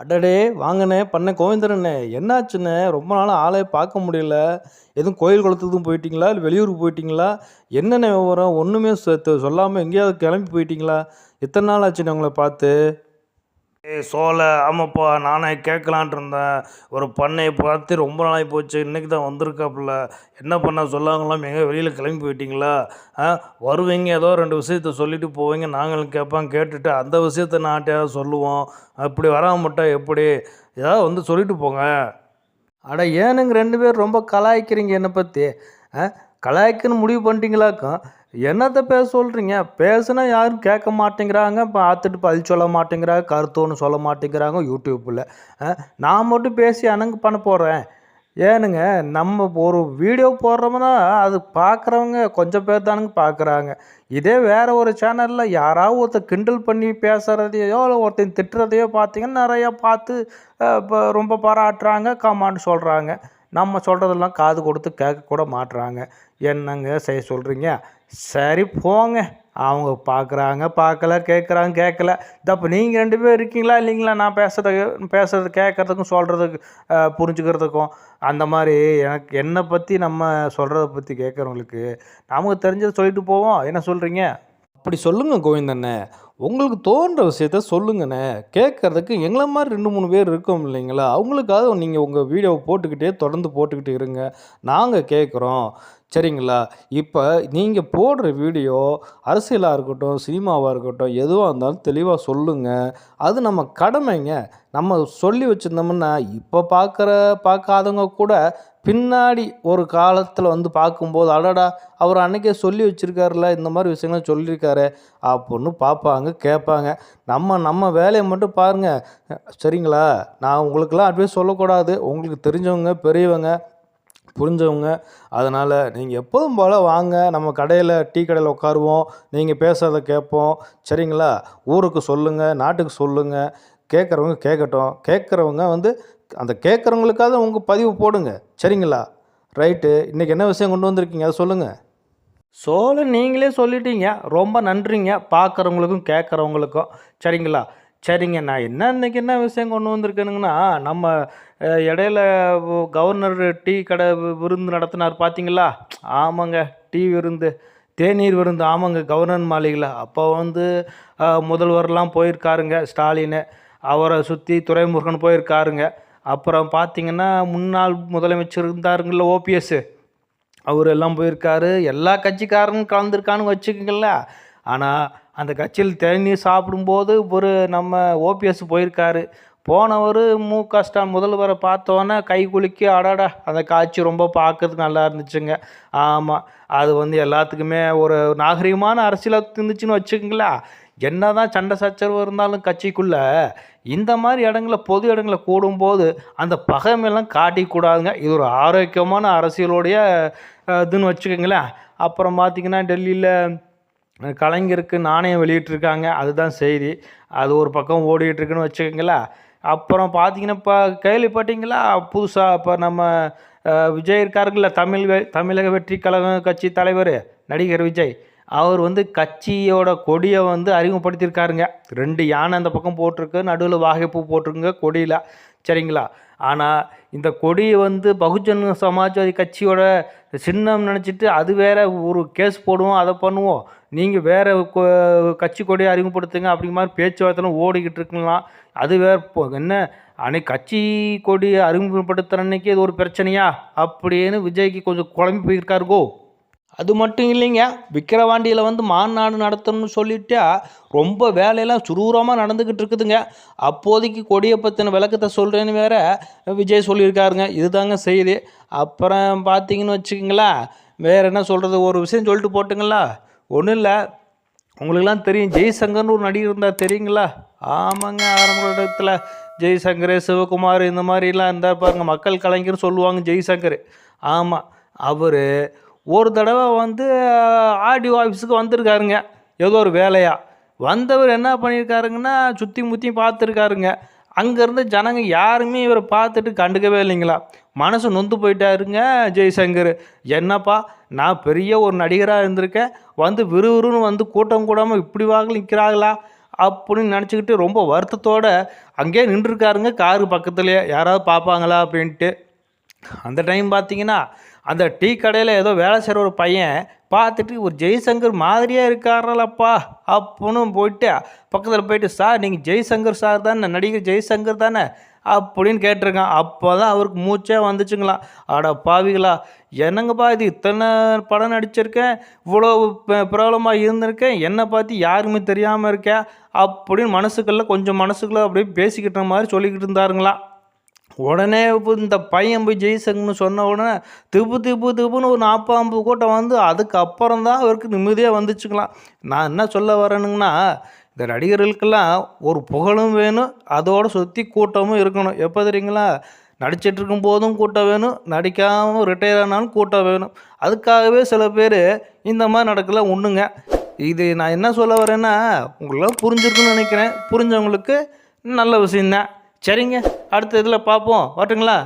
அடடே வாங்கண்ணே பண்ண கோவிந்தரண்ணே. என்னாச்சுண்ணே? ரொம்ப நாளாக ஆளே பார்க்க முடியல. எதுவும் கோயில் குளத்துக்கும் போயிட்டீங்களா? இல்லை வெளியூருக்கு போயிட்டீங்களா? என்னண்ணே விவரம்? ஒன்றுமே சொல்லாமல் எங்கேயாவது கிளம்பி போயிட்டீங்களா? எத்தனை நாள் ஆச்சுண்ணே உங்களை பார்த்து? ஏய் சோலை ஆமாப்பா நானே கேட்கலான்ட்டு இருந்தேன். ஒரு பண்ணையை பார்த்து ரொம்ப நாளாகி போச்சு. இன்றைக்கி தான் வந்திருக்காப்புல. என்ன பண்ண சொல்லாங்களாம் எங்கே வெளியில் கிளம்பி போயிட்டீங்களா? ஆ வருவீங்க. ஏதோ ரெண்டு விஷயத்த சொல்லிவிட்டு போவீங்க. நாங்களும் கேட்போம். கேட்டுட்டு அந்த விஷயத்த நாட்டையாவது சொல்லுவோம். அப்படி வராமல் மட்டும் எப்படி? ஏதாவது வந்து சொல்லிட்டு போங்க. அட ஏனுங்க ரெண்டு பேர் ரொம்ப கலாய்க்கிறீங்க என்னை பற்றி ஆ கலாய்க்குன்னு முடிவு பண்ணிட்டீங்களாக்கும்? என்னத்தை பேச சொல்கிறீங்க பேசுனா யாரும் கேட்க மாட்டேங்கிறாங்க பார்த்துட்டு பதில் சொல்ல மாட்டேங்கிறாங்க கருத்து ஒன்று சொல்ல மாட்டேங்கிறாங்க யூடியூப்பில் நான் மட்டும் பேசி அணங்கு பண்ண போகிறேன் ஏனுங்க நம்ம ஒரு வீடியோ போடுறோம்னா அது பார்க்குறவங்க கொஞ்சம் பேர் தானுங்க பார்க்குறாங்க இதே வேறு ஒரு சேனலில் யாராவது ஒருத்தர் கிண்டல் பண்ணி பேசுகிறதையோ இல்லை ஒருத்தன் திட்டுறதையோ பார்த்தீங்கன்னா நிறையா பார்த்து இப்போ ரொம்ப பாராட்டுறாங்க கமாண்ட் சொல்கிறாங்க நம்ம சொல்கிறதெல்லாம் காது கொடுத்து கேட்கக்கூட மாட்டுறாங்க என்னங்க செய்ய சொல்கிறீங்க சரி போங்க. அவங்க பார்க்குறாங்க பார்க்கல கேட்குறாங்க கேட்கல. தப்பு நீங்கள் ரெண்டு பேர் இருக்கீங்களா இல்லைங்களா? நான் பேசுறது பேசுறது கேட்குறதுக்கும் சொல்கிறதுக்கு புரிஞ்சுக்கிறதுக்கும். அந்த மாதிரி எனக்கு என்னை பற்றி நம்ம சொல்கிறத பற்றி கேட்குறவங்களுக்கு நமக்கு தெரிஞ்சதை சொல்லிட்டு போவோம். என்ன சொல்கிறீங்க அப்படி சொல்லுங்க கோவிந்தண்ணே. உங்களுக்கு தோன்ற விஷயத்த சொல்லுங்கண்ணே. கேட்குறதுக்கு எங்களை மாதிரி ரெண்டு மூணு பேர் இருக்கோம் இல்லைங்களா? அவங்களுக்காக நீங்கள் உங்கள் வீடியோவை போட்டுக்கிட்டே தொடர்ந்து போட்டுக்கிட்டு இருங்க. நாங்கள் கேட்குறோம். சரிங்களா? இப்போ நீங்கள் போடுற வீடியோ அரசியலாக இருக்கட்டும் சினிமாவாக இருக்கட்டும் எதுவாக இருந்தாலும் தெளிவாக சொல்லுங்கள் அது நம்ம கடமைங்க. நம்ம சொல்லி வச்சுருந்தோம்னா இப்போ பார்க்குற பார்க்காதவங்க கூட பின்னாடி ஒரு காலத்தில் வந்து பார்க்கும்போது அடடா அவர் அன்றைக்கே சொல்லி வச்சுருக்காருல இந்த மாதிரி விஷயங்கள்லாம் சொல்லியிருக்காரு அப்படின்னு பார்ப்பாங்க கேட்பாங்க. நம்ம நம்ம வேலையை மட்டும் பாருங்கள் சரிங்களா? நான் உங்களுக்கெல்லாம் அட்வைஸ் சொல்லக்கூடாது. உங்களுக்கு தெரிஞ்சவங்க பெரியவங்க புரிஞ்சவங்க. அதனால் நீங்கள் எப்போதும் போல் வாங்க. நம்ம கடையில் டீ கடையில் உட்காருவோம். நீங்கள் பேசுகிறத கேட்போம். சரிங்களா? ஊருக்கு சொல்லுங்கள் நாட்டுக்கு சொல்லுங்கள் கேட்குறவங்க கேட்கட்டும். கேட்குறவங்க வந்து அந்த கேட்குறவங்களுக்காக உங்கள் பதிவு போடுங்க. சரிங்களா? ரைட்டு இன்றைக்கி என்ன விஷயம் கொண்டு வந்திருக்கீங்க? அதை சொல்லுங்கள் சோழ நீங்களே சொல்லிட்டீங்க. ரொம்ப நன்றிங்க பார்க்குறவங்களுக்கும் கேட்குறவங்களுக்கும். சரிங்களா? சரிங்க. நான் என்ன இன்னைக்கு என்ன விஷயம் கொண்டு வந்திருக்கேனுங்கன்னா நம்ம இடையில கவர்னர் டீ கடை விருந்து நடத்தினார் பார்த்தீங்களா ஆமாங்க. டீ விருந்து தேநீர் விருந்து. ஆமாங்க. கவர்னர் மாளிகையில். அப்போ வந்து முதல்வர்லாம் போயிருக்காருங்க ஸ்டாலின். அவரை சுற்றி துரைமுருகன் போயிருக்காருங்க. அப்புறம் பார்த்தீங்கன்னா முன்னாள் முதலமைச்சர் இருந்தாருங்கள ஓபிஎஸ். அவர் எல்லாம் போயிருக்காரு. எல்லா கட்சிக்காரனும் கலந்துருக்கான்னு வச்சுக்கோங்கள. ஆனால் அந்த கட்சியில் தேநீர் சாப்பிடும்போது ஒரு நம்ம ஓபிஎஸ் போயிருக்காரு. போனவர் மு க ஸ்டாலின் முதல்வரை பார்த்தோன்னே கை குலுக்கி அடாடா அந்த காட்சி ரொம்ப பார்க்கறதுக்கு நல்லா இருந்துச்சுங்க. ஆமாம் அது வந்து எல்லாத்துக்குமே ஒரு நாகரிகமான அரசியலாக இருந்துச்சுன்னு என்ன என்னதான் சண்டை சச்சரவு இருந்தாலும் கட்சிக்குள்ள இந்த மாதிரி இடங்கள பொது இடங்கள கூடும்போது அந்த பகைமையெல்லாம் காட்டிக்கூடாதுங்க. இது ஒரு ஆரோக்கியமான அரசியலுடைய இதுன்னு வச்சுக்கோங்களேன். அப்புறம் பார்த்திங்கன்னா டெல்லியில் கலைஞருக்கு நாணயம் வெளியிட்டிருக்காங்க. அதுதான் செய்தி. அது ஒரு பக்கம் ஓடிட்டுருக்குன்னு வச்சுக்கோங்களேன் அப்புறம் பார்த்தீங்கன்னா இப்போ கேள்விப்பட்டீங்களா? புதுசாக இப்போ நம்ம விஜய் இருக்காருங்கள தமிழ் தமிழக வெற்றி கழகம் கட்சி தலைவர் நடிகர் விஜய். அவர் வந்து கட்சியோட கொடியை வந்து அறிமுகப்படுத்தியிருக்காருங்க. ரெண்டு யானை அந்த பக்கம் போட்டிருக்கு நடுவில் வாகைப்பூ போட்டிருக்குங்க கொடியில். சரிங்களா? ஆனால் இந்த கொடியை வந்து பகுஜன் சமாஜ்வாதி கட்சியோட சின்னம் நினச்சிட்டு அது வேற ஒரு கேஸ் போடுவோம் அதை பண்ணுவோம். நீங்கள் வேறு கொ- கட்சி கொடியை அறிமுகப்படுத்துங்க அப்படிங்கிற மாதிரி பேச்சுவார்த்தைலாம் ஓடிக்கிட்டு இருக்கலாம். அது வேறு இப்போ என்ன? அன்னைக்கு கட்சி கொடியை அறிமுகப்படுத்துகிற அன்னைக்கு இது ஒரு பிரச்சனையா? அப்படின்னு விஜய்க்கு கொஞ்சம் குழம்பி போயிருக்காருக்கோ? அது மட்டும் இல்லைங்க. விக்கிரவாண்டியில் வந்து மாநாடு நடத்தணும்னு சொல்லிட்டா ரொம்ப வேலையெல்லாம் சுரூரமாக நடந்துக்கிட்டு இருக்குதுங்க. அப்போதைக்கு கொடியை பற்றின விளக்கத்தை சொல்கிறேன்னு வேற விஜய் சொல்லியிருக்காருங்க. இதுதாங்க செய்தி. அப்புறம் பார்த்தீங்கன்னு வச்சுக்கோங்களேன் வேறு என்ன சொல்கிறது ஒரு விஷயம் சொல்லிட்டு போட்டுங்களா? ஒன்றும் இல்லை. உங்களுக்கெல்லாம் தெரியும் ஜெய்சங்கர்னு ஒரு நடிகர் இருந்தால் தெரியுங்களா? ஆமாங்க ஆரம்ப இடத்துல ஜெய்சங்கர் சிவகுமார் இந்த மாதிரிலாம் இருந்தால் பாருங்கள் மக்கள் கலைஞர்னு சொல்லுவாங்க ஜெய்சங்கர். ஆமாம் அவர் ஒரு தடவை வந்து ஆர்டிஓ ஆஃபீஸுக்கு வந்திருக்காருங்க. ஏதோ ஒரு வேலையாக வந்தவர் என்ன பண்ணியிருக்காருங்கன்னா சுற்றி முற்றி பார்த்துருக்காருங்க. அங்கேருந்து ஜனங்க யாருமே இவரை பார்த்துட்டு கண்டுக்கவே இல்லைங்களா. மனசு நொந்து போயிட்டாருங்க ஜெய்சங்கர். என்னப்பா நான் பெரிய ஒரு நடிகராக இருந்திருக்கேன். வந்து விறுவிறுன்னு வந்து கூட்டம் கூடாமல் இப்படி வாங்க நிற்கிறாங்களா அப்படின்னு நினச்சிக்கிட்டு ரொம்ப வருத்தத்தோடு அங்கேயே நின்றுருக்காருங்க காரு பக்கத்துலேயே. யாராவது பார்ப்பாங்களா அப்படின்ட்டு. அந்த டைம் பார்த்தீங்கன்னா அந்த டீ கடையில் ஏதோ வேலை செய்கிற ஒரு பையன் பார்த்துட்டு ஒரு ஜெய்சங்கர் மாதிரியே இருக்காரலப்பா அப்படின்னு போயிட்டு பக்கத்தில் போயிட்டு சார் நீங்கள் ஜெய்சங்கர் சார் தானே நடிகர் ஜெய்சங்கர் தானே அப்படின்னு கேட்டிருக்கான். அப்போ தான் அவருக்கு மூச்சே வந்துச்சுங்களாம். அட பாவிகளா என்னங்கப்பா இது? இத்தனை படம் நடிச்சிருக்கேன் இவ்வளோ பிரபலமாக இருந்திருக்கேன் என்னை பார்த்து யாருமே தெரியாமல் இருக்கேன் அப்படின்னு மனசுக்குள்ளே கொஞ்சம் மனசுக்குள்ள அப்படியே பேசிக்கிட்ட மாதிரி சொல்லிக்கிட்டு இருந்தாருங்களாம். உடனே இப்போ இந்த பையன் போய் ஜெய்சங்கர்னு சொன்ன உடனே திப்பு திப்பு திப்புன்னு ஒரு நாற்பது ஐம்பது கூட்டம் வந்து அதுக்கப்புறம் தான் அவருக்கு நிம்மதியாக வந்துச்சுக்கலாம் நான் என்ன சொல்ல வரேனுங்கன்னா இந்த நடிகர்களுக்கெல்லாம் ஒரு புகழும் வேணும் அதோட சுற்றி கூட்டமும் இருக்கணும். எப்போ தெரியுங்களா? நடிச்சிட்டு இருக்கும் போதும் கூட்டம் வேணும் நடிக்காமல் ரிட்டையர் ஆனாலும் கூட்டம் வேணும். அதுக்காகவே சில பேர் இந்த மாதிரி நடக்கல ஒன்றுங்க இது நான் என்ன சொல்ல வரேன்னா உங்களெலாம் புரிஞ்சிருக்குன்னு நினைக்கிறேன். புரிஞ்சவங்களுக்கு நல்ல விஷயந்தான் சரிங்க அடுத்த இதில் பார்ப்போம். வரட்டுங்களா?